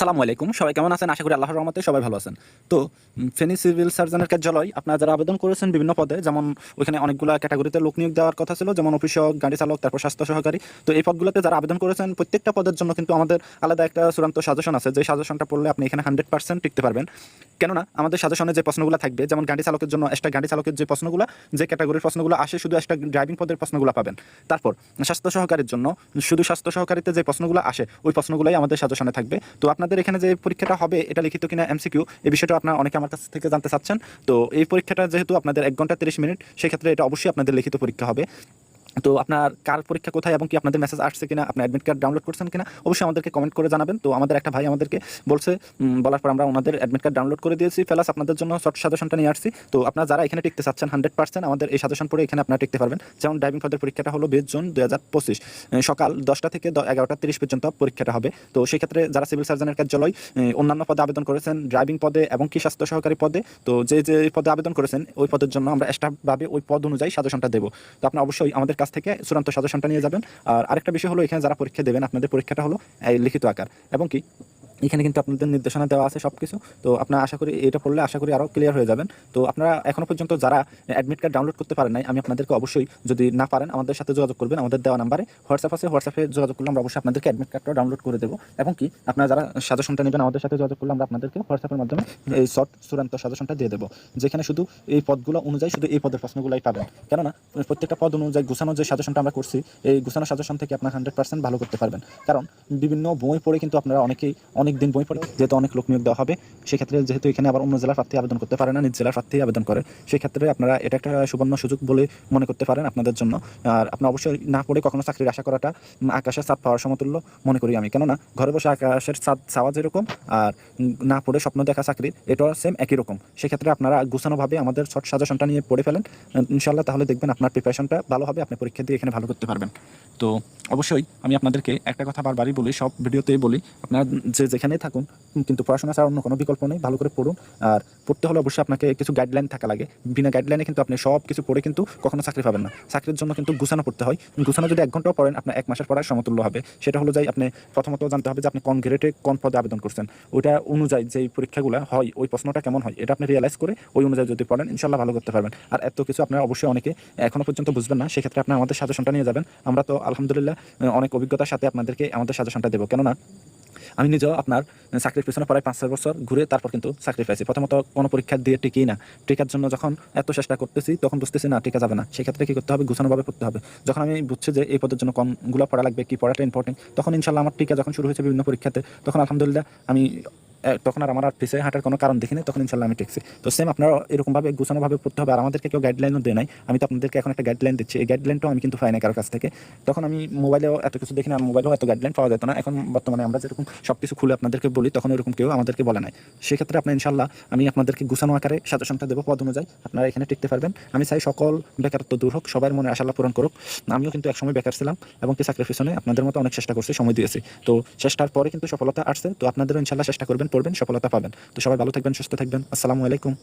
সালামু আলাইকুম। সবাই কেমন আছেন? আশা করি আল্লাহর রহমতে সবাই ভালো আছেন। তো ফেনী সিভিল সার্জনের কার্যালয়, আপনারা যারা আবেদন করেছেন বিভিন্ন পদে, যেমন ওইখানে অনেকগুলো ক্যাটাগরিতে লোক নিয়োগ দেওয়ার কথা ছিল, যেমন অফিসক গাড়ি চালক, তারপর স্বাস্থ্য সহকারী। তো এই পদগুলোতে যারা আবেদন করেছেন, প্রত্যেকটা পদের জন্য কিন্তু আমাদের আলাদা একটা চূড়ান্ত সাজেশন আছে। যে সাজেশনটা পড়লে আপনি এখানে হান্ড্রেড পার্সেন্ট টিকতে পারবেন। কেননা, আমাদের সাজেশনে যে প্রশ্নগুলো থাকবে, যেমন গাড়ি চালকের জন্য একটা গাড়ি চালকের যে প্রশ্নগুলো, যে ক্যাটাগরির প্রশ্নগুলো আসে, শুধু একটা ড্রাইভিং পদের প্রশ্নগুলো পাবেন। তারপর, স্বাস্থ্য সহকারীর জন্য, শুধু স্বাস্থ্য সহকারীতে যে প্রশ্নগুলো আসে, ওই প্রশ্নগুলোই আমাদের সাজেশনে থাকবে। তো আপনাদের এখানে যে পরীক্ষাটা হবে, এটা লিখিত কিনা এমসিকিউ এই বিষয়টা আপনারা অনেকে আমার কাছ থেকে জানতে চাচ্ছেন। তো এই পরীক্ষাটা যেহেতু আপনাদের এক ঘণ্টা তিরিশ মিনিট, সেক্ষেত্রে এটা অবশ্যই আপনাদের লিখিত পরীক্ষা হবে। তো আপনার কার পরীক্ষা কোথায় এবং কি আপনাদের মেসেজ আসছে কিনা আপনার অ্যাডমিট কার্ড ডাউনলোড করছেন কিনা, অবশ্যই আমাদেরকে কমেন্ট করে জানাবেন। তো আমাদের একটা ভাই আমাদেরকে বলছে বলার পর আমরা ওনাদের অ্যাডমিট কার্ড ডাউনলোড করে দিয়েছি। প্লাস আপনাদের জন্য শর্ট সাজেশনটা নিয়ে আসছি। তো আপনারা যারা এখানে টিকতে চাচ্ছেন হান্ড্রেড পার্সেন্ট আমাদের এই সাজেশন পড়ে এখানে আপনারা টিকতে পারবেন। যেমন ড্রাইভিং পদের পরীক্ষাটা হলো বিশ জুন দু হাজার পঁচিশ। সকাল দশটা থেকে এগারোটা তিরিশ পর্যন্ত পরীক্ষাটা হবে। তো সেই ক্ষেত্রে যারা সিভিল সার্জনের কার্যালয় অন্যান্য পদে আবেদন করেছেন ড্রাইভিং পদে এবং কি স্বাস্থ্য সহকারী পদে, তো যে যে পদে আবেদন করেছেন, ওই পদের জন্য আমরা এক্সট্রাভাবে ওই পদ অনুযায়ী সাজেশনটা দেবো। তো আপনি অবশ্যই আমাদের কাছ থেকে চূড়ান্ত সাজেশনটা নিয়ে যাবেন। আর আরেকটা বিষয় হলো, এখানে যারা পরীক্ষা দেবেন, আপনাদের পরীক্ষাটা হলো লিখিত আকার। এবং কি? এখানে কিন্তু আপনাদের নির্দেশনা দেওয়া আছে সব কিছু তো আপনারা আশা করি এটা পড়লে আশা করি আরও ক্লিয়ার হয়ে যাবেন। তো আপনারা এখনও পর্যন্ত যারা অ্যাডমিট কার্ড ডাউনলোড করতে পারেন নাই, আমি আপনাদেরকে অবশ্যই যদি না পারেন, আমাদের সাথে যোগাযোগ করবেন। আমাদের দেওয়া নাম্বারে হোয়াটসঅ্যাপ আছে হোয়াটসঅ্যাপে যোগাযোগ করলে আমরা অবশ্যই আপনাদেরকে অ্যাডমিট কার্ডটা ডাউনলোড করে দেবো। এবং কি, আপনারা যারা সাজেশনটা নেবেন, আমাদের সাথে যোগাযোগ করলে আমরা আপনাদেরকে হোয়াটসঅ্যাপের মাধ্যমে এই শর্ট চূড়ান্ত সাজেশনটা দিয়ে দেবো। যেখানে শুধু এই পদগুলো অনুযায়ী শুধু এই পদের প্রশ্নগুলোই পাবেন। কেননা, প্রত্যেকটা পদ অনুযায়ী গুছানো যে সাজেশনটা আমরা করছি, এই গুছানো সাজেশন থেকে আপনার হান্ড্রেড পার্সেন্ট ভালো করতে পারবেন। কারণ বিভিন্ন বই পড়ে কিন্তু আপনারা অনেকেই অনেক দিন বই পড়ে, যেহেতু অনেক লোক নিয়োগ দেওয়া হবে, সেক্ষেত্রে যেহেতু এখানে আবার অন্য জেলার প্রার্থী আবেদন করতে পারে না, নিজ জেলার প্রার্থী আবেদন করে, সেক্ষেত্রে আপনারা এটা একটা সুবর্ণ সুযোগ বলে মনে করতে পারেন আপনাদের জন্য। আর আপনার অবশ্যই না পড়ে কখনো চাকরির আশা করাটা আকাশের চাঁদ পাওয়ার সমতুল্য মনে করি আমি। কেননা, ঘরে বসে আকাশের চাঁদ চাওয়া যেরকম, আর না পড়ে স্বপ্ন দেখা চাকরির, এটাও সেম একই রকম। সেক্ষেত্রে আপনারা গুছানোভাবে আমাদের শর্ট সাজেশনটা নিয়ে পড়ে ফেলেন ইনশাল্লাহ তাহলে দেখবেন আপনার প্রিপারেশনটা ভালো হবে, আপনি পরীক্ষা দিয়ে এখানে ভালো করতে পারবেন। তো অবশ্যই আমি আপনাদেরকে একটা কথা বারবারই বলি, সব ভিডিওতেই বলি, আপনারা যে যেখানেই থাকুন। কিন্তু পড়াশোনা ছাড়া অন্য কোনো বিকল্প নেই, ভালো করে পড়ুন। আর পড়তে হলে অবশ্যই আপনাকে কিছু গাইডলাইন থাকা লাগে। বিনা গাইডলাইনে কিন্তু আপনি সব কিছু পড়ে কিন্তু কখনো চাকরি পাবেন না। চাকরির জন্য কিন্তু গুছানো পড়তে হয়। গুছানো যদি এক ঘন্টাও পড়েন, আপনার এক মাসের পড়ার সমতুল্য হবে। সেটা হলো যাই আপনি প্রথমত জানতে হবে যে আপনি কোন গ্রেডে কোন পদে আবেদন করছেন। ওইটা অনুযায়ী যে পরীক্ষাগুলো হয়, ওই প্রশ্নটা কেমন হয়, এটা আপনি রিয়েলাইজ করে ওই অনুযায়ী যদি পড়েন ইনশাল্লাহ ভালো করতে পারবেন। আর এত কিছু আপনার অবশ্যই অনেকে এখনও পর্যন্ত বুঝবেন না। সেক্ষেত্রে আপনি আমাদের সাজেশনটা নিয়ে যাবেন। আমরা তো আলহামদুলিল্লাহ, অনেক অভিজ্ঞতার সাথে আপনাদেরকে আমাদের সাজেশনটা দেবো। কেননা আমি নিজেও আপনার চাকরির পিছনে প্রায় পাঁচ, ছয় বছর ঘুরে তারপর কিন্তু চাকরি পাইছি প্রথমত কোনো পরীক্ষা দিয়ে টিকি না। টিকার জন্য যখন এত চেষ্টা করতেছি, তখন বুঝতেছি না, টিকা যাবে না। সেক্ষেত্রে কী করতে হবে? গুছানোভাবে করতে হবে। যখন আমি বুঝছি যে এই পদের জন্য কোনগুলো পড়া লাগবে, কি পড়াটা ইম্পর্টেন্ট তখন ইনশাল্লাহ আমার টিকা যখন শুরু হয়েছে বিভিন্ন পরীক্ষাতে, তখন আলহামদুলিল্লাহ আমি তখন আর আমার আর পিছিয়ে হাঁটার কোনো কারণ দেখিনি, তখন ইনশাল্লাহ আমি টেকছি তো সেম আপনারা এরকমভাবে গুছানোভাবে পড়তে হবে, আর আমাদেরকে কেউ গাইডলাইনও দেয় নাই। আমি তো আপনাদেরকে এখন একটা গাইডলাইন দিচ্ছি, এই গাইডলাইনটাও আমি কিন্তু পাই না কারোর কাছ থেকে। তখন আমি মোবাইলেও এত কিছু দেখি না মোবাইলেও এত গাইডলাইন পাওয়া যেত না। এখন বর্তমানে আমরা যেরকম সব কিছু খুলে আপনাদেরকে বলি, তখন এরকম কেউ আমাদেরকে বলে নাই। সেক্ষেত্রে আপনার ইনশাল্লাহ আমি আপনাদেরকে গুছানো আকারে সাজেশনটা দেবো পদ অনুযায়ী। আপনারা এখানে টিকতে পারবেন। আমি চাই সকল বেকারত্ব দূর হোক, সবার মনে আশাল্লাহ পূরণ করুক। আমিও কিন্তু একসময় বেকার ছিলাম এবং কি চাকরির আপনাদের মতো অনেক চেষ্টা করছি, সময় দিয়েছি। তো চেষ্টার পরে কিন্তু সফলতা আসছে। তো আপনাদেরও ইনশাল্লাহ চেষ্টা করবেন। পড়বেন সফলতা পাবেন। তো সবাই ভালো থাকবেন সুস্থ থাকবেন। আসসালামু আলাইকুম।